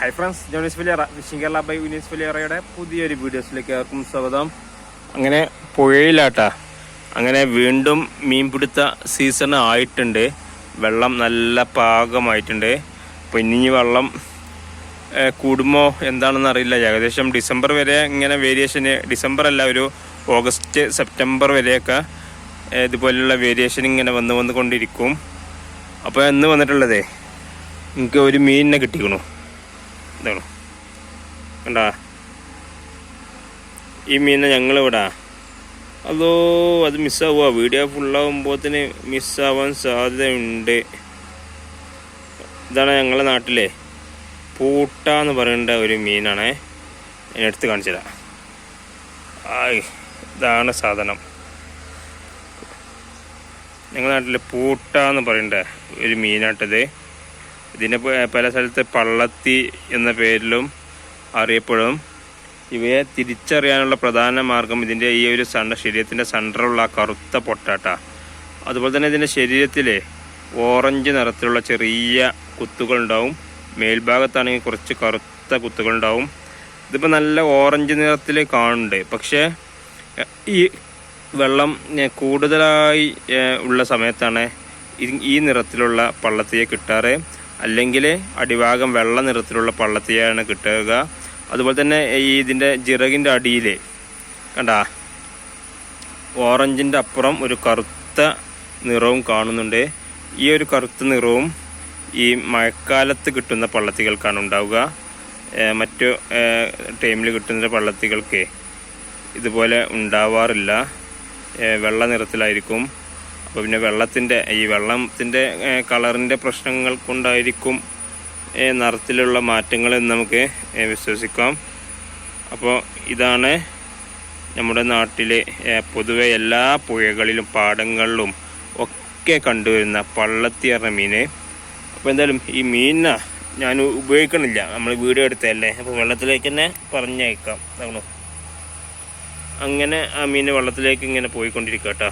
High friends ജോണിസ് ഫിലിയറ fishing Kerala by വിനീസ് ഫിലിയറയുടെ പുതിയൊരു വീഡിയോസിലേക്ക് ഏവർക്കും സ്വാഗതം. അങ്ങനെ പുഴയിലാട്ടാ. അങ്ങനെ വീണ്ടും മീൻ പിടുത്ത സീസൺ ആയിട്ടുണ്ട്. വെള്ളം നല്ല പാകമായിട്ടുണ്ട്. അപ്പോൾ ഇനി വെള്ളം കൂടുമോ എന്താണെന്ന് അറിയില്ല. ഏകദേശം ഡിസംബർ വരെ ഇങ്ങനെ വേരിയേഷന് ഡിസംബർ അല്ല ഒരു ഓഗസ്റ്റ് സെപ്റ്റംബർ വരെയൊക്കെ ഇതുപോലെയുള്ള വേരിയേഷൻ ഇങ്ങനെ വന്ന് വന്നുകൊണ്ടിരിക്കും അപ്പോൾ എന്ന് വന്നിട്ടുള്ളതേ എനിക്ക് ഒരു മീനിനെ കിട്ടിക്കണു? ഇതാണ് കണ്ടാ? ഈ മീന ഞങ്ങളിവിടാ. അതോ അത് മിസ്സാവുക വീഡിയോ ഫുള്ളാകുമ്പോത്തിന് മിസ്സാവാൻ സാധ്യതയുണ്ട്. ഇതാണ് ഞങ്ങളുടെ നാട്ടിലെ പൂട്ട എന്ന് പറയേണ്ട ഒരു മീനാണേ. ഞാൻ എടുത്ത് കാണിച്ചു തരാം. ഇതാണ് സാധനം. ഞങ്ങളുടെ നാട്ടിലെ പൂട്ട എന്ന് പറയേണ്ട ഒരു മീനാട്ടത്. ഇതിനെ പല സ്ഥലത്ത് പള്ളത്തി എന്ന പേരിലും അറിയപ്പെടും. ഇവയെ തിരിച്ചറിയാനുള്ള പ്രധാന മാർഗം ഇതിന്റെ ഈ ഒരു സണ്ട ശരീരത്തിന്റെ സെന്ററുള്ള കറുത്ത പൊട്ടാട്ട. അതുപോലെ തന്നെ ഇതിന്റെ ശരീരത്തിൽ ഓറഞ്ച് നിറത്തിലുള്ള ചെറിയ കുത്തുകൾ ഉണ്ടാവും മേൽഭാഗത്താണെങ്കിൽ കുറച്ച് കറുത്ത കുത്തുകൾ ഉണ്ടാവും ഇതിപ്പോൾ നല്ല ഓറഞ്ച് നിറത്തിൽ കാണുന്നുണ്ട്. പക്ഷേ ഈ വെള്ളം കൂടുതലായി ഉള്ള സമയത്താണ് ഈ നിറത്തിലുള്ള പള്ളത്തിയെ കിട്ടാറ്. അല്ലെങ്കിൽ അടിഭാഗം വെള്ള നിറത്തിലുള്ള പള്ളത്തിയാണ് കിട്ടുക. അതുപോലെ തന്നെ ഈ ഇതിന്റെ ചിറകിന്റെ അടിയിൽ കണ്ട ഓറഞ്ചിന്റെ അപ്പുറം ഒരു കറുത്ത നിറവും കാണുന്നുണ്ട്. ഈ ഒരു കറുത്ത നിറവും ഈ മഴക്കാലത്ത് കിട്ടുന്ന പള്ളത്തികൾക്കാണ് ഉണ്ടാവുക. മറ്റു ടൈമിൽ കിട്ടുന്ന പള്ളത്തികൾക്ക് ഇതുപോലെ ഉണ്ടാവാറില്ല. വെള്ള നിറത്തിലായിരിക്കും. അപ്പോൾ പിന്നെ വെള്ളത്തിന്റെ ഈ വെള്ളത്തിന്റെ കളറിന്റെ പ്രശ്നങ്ങൾ കൊണ്ടായിരിക്കും നിറത്തിലുള്ള മാറ്റങ്ങൾ എന്ന് നമുക്ക് വിശ്വസിക്കാം. അപ്പോൾ ഇതാണ് നമ്മുടെ നാട്ടിലെ പൊതുവെ എല്ലാ പുഴകളിലും പാടങ്ങളിലും ഒക്കെ കണ്ടുവരുന്ന പള്ളത്തി പറഞ്ഞ മീന്. അപ്പോൾ എന്തായാലും ഈ മീനിനെ ഞാൻ ഉപയോഗിക്കണില്ല. നമ്മൾ വീഡിയോ എടുത്തതല്ലേ? അപ്പോൾ വെള്ളത്തിലേക്ക് തന്നെ പറഞ്ഞയക്കാം അതാണോ? അങ്ങനെ ആ മീൻ വെള്ളത്തിലേക്ക് ഇങ്ങനെ പോയിക്കൊണ്ടിരിക്കുക കേട്ടോ